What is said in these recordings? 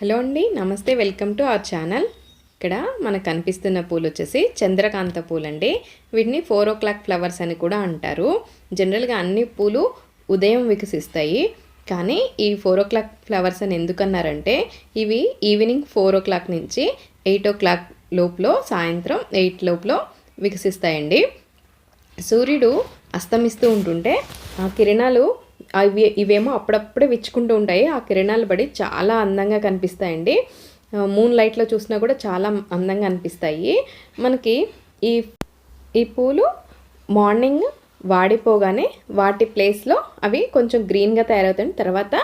Hello అండి నమస్తే welcome to our channel. ఇక్కడ మనకు కనిపిస్తున్న పూలు వచ్చేసి చంద్రకాంత పూలు అండి వీటిని ఫోర్ ఓ క్లాక్ ఫ్లవర్స్ అని కూడా అంటారు. జనరల్గా అన్ని పూలు ఉదయం వికసిస్తాయి. కానీ ఈ ఫోర్ ఓ క్లాక్ ఫ్లవర్స్ అని ఎందుకన్నారంటే ఇవి ఈవినింగ్ ఫోర్ ఓ క్లాక్ నుంచి ఎయిట్ ఓ క్లాక్ లోపులో సాయంత్రం ఎయిట్ లోపులో వికసిస్తాయండి. సూర్యుడు అస్తమిస్తూ ఉంటుంటే ఆ కిరణాలు అవి ఇవేమో అప్పుడప్పుడే విచ్చుకుంటూ ఉంటాయి. ఆ కిరణాలు పడి చాలా అందంగా కనిపిస్తాయండి. మూన్ లైట్లో చూసినా కూడా చాలా అందంగా అనిపిస్తాయి. మనకి ఈ ఈ పూలు మార్నింగ్ వాడిపోగానే వాటి ప్లేస్లో అవి కొంచెం గ్రీన్గా తయారవుతాయి. తర్వాత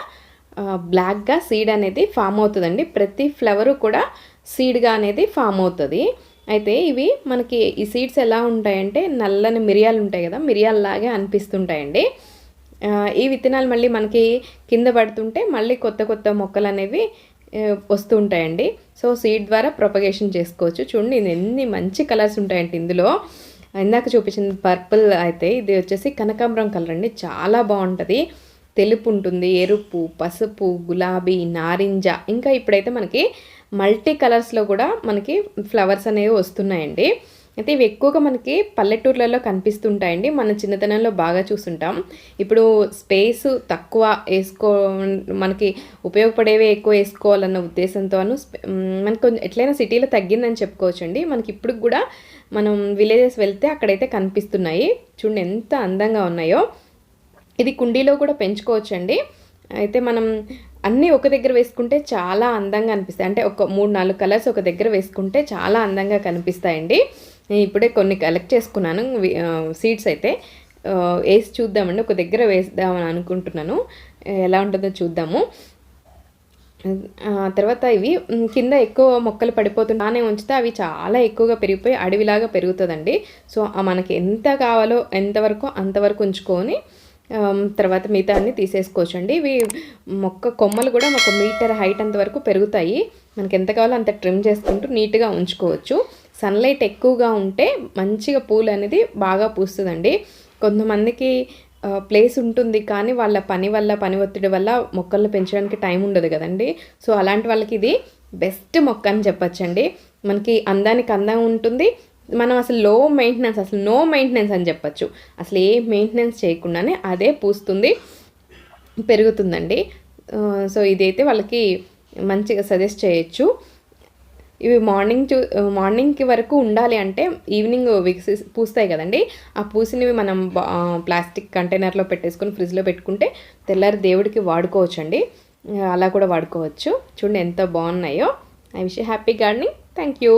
బ్లాక్గా సీడ్ అనేది ఫామ్ అవుతుందండి. ప్రతి ఫ్లవరు కూడా సీడ్గా అనేది ఫామ్ అవుతుంది. అయితే ఇవి మనకి ఈ సీడ్స్ ఎలా ఉంటాయంటే నల్లని మిరియాలు ఉంటాయి కదా మిరియాలలాగే అనిపిస్తుంటాయండి. ఈ విత్తనాలు మళ్ళీ మనకి కింద పడుతుంటే మళ్ళీ కొత్త కొత్త మొక్కలు అనేవి వస్తూ ఉంటాయండి. సో సీడ్ ద్వారా ప్రొపగేషన్ చేసుకోవచ్చు. చూడండి ఎన్ని మంచి కలర్స్ ఉంటాయండి ఇందులో. ఇందాక చూపించిన పర్పుల్ అయితే ఇది వచ్చేసి కనకాంబరం కలర్ అండి. చాలా బాగుంటుంది. తెలుపు ఉంటుంది ఎరుపు పసుపు గులాబీ నారింజ. ఇంకా ఇప్పుడైతే మనకి మల్టీ కలర్స్లో కూడా మనకి ఫ్లవర్స్ అనేవి వస్తున్నాయండి. అయితే ఇవి ఎక్కువగా మనకి పల్లెటూర్లలో కనిపిస్తుంటాయండి. మన చిన్నతనంలో బాగా చూస్తుంటాం. ఇప్పుడు స్పేస్ తక్కువ వేసుకో మనకి ఉపయోగపడేవే ఎక్కువ వేసుకోవాలన్న ఉద్దేశంతోను మనకు కొంచెం ఎట్లయినా సిటీలో తగ్గిందని చెప్పుకోవచ్చండి. మనకి ఇప్పుడు కూడా మనం విలేజెస్ వెళ్తే అక్కడైతే కనిపిస్తున్నాయి. చూడండి ఎంత అందంగా ఉన్నాయో. ఇది కుండీలో కూడా పెంచుకోవచ్చండి. అయితే మనం అన్నీ ఒక దగ్గర వేసుకుంటే చాలా అందంగా అనిపిస్తాయి. అంటే ఒక మూడు నాలుగు కలర్స్ ఒక దగ్గర వేసుకుంటే చాలా అందంగా కనిపిస్తాయండి. నేను ఇప్పుడే కొన్ని కలెక్ట్ చేసుకున్నాను. సీడ్స్ అయితే వేసి చూద్దామండి. ఒక దగ్గర వేద్దామని అనుకుంటున్నాను. ఎలా ఉంటుందో చూద్దాము. తర్వాత ఇవి కింద ఎక్కువ మొక్కలు పడిపోతుంటానే ఉంచితే అవి చాలా ఎక్కువగా పెరిగిపోయి అడవిలాగా పెరుగుతుందండి. సో మనకి ఎంత కావాలో ఎంతవరకు అంతవరకు ఉంచుకొని తర్వాత మిగతా అన్ని తీసేసుకోవచ్చండి. ఇవి మొక్క కొమ్మలు కూడా ఒక మీటర్ హైట్ అంతవరకు పెరుగుతాయి. మనకి ఎంత కావాలో అంత ట్రిమ్ చేసుకుంటూ నీట్గా ఉంచుకోవచ్చు. సన్లైట్ ఎక్కువగా ఉంటే మంచిగా పూలు అనేది బాగా పూస్తుందండి. కొంతమందికి ప్లేస్ ఉంటుంది కానీ వాళ్ళ పని వల్ల పని ఒత్తిడి వల్ల మొక్కలను పెంచడానికి టైం ఉండదు కదండి. సో అలాంటి వాళ్ళకి ఇది బెస్ట్ మొక్క అని చెప్పచ్చండి. మనకి అందానికి అందం ఉంటుంది. మనం అసలు లో మెయింటెనెన్స్ అసలు నో మెయింటెనెన్స్ అని చెప్పచ్చు. అసలు ఏ మెయింటెనెన్స్ చేయకుండానే అదే పూస్తుంది పెరుగుతుందండి. సో ఇదైతే వాళ్ళకి మంచిగా సజెస్ట్ చేయొచ్చు. ఇవి మార్నింగ్ చూ మార్నింగ్కి వరకు ఉండాలి అంటే ఈవినింగ్ విక్సి పూస్తాయి కదండి. ఆ పూసినవి మనం ప్లాస్టిక్ కంటైనర్లో పెట్టేసుకొని ఫ్రిడ్జ్లో పెట్టుకుంటే తెల్లారి దేవుడికి వాడుకోవచ్చు అండి అలా కూడా వాడుకోవచ్చు. చూడండి ఎంత బాగున్నాయో. I wish happy gardening. Thank you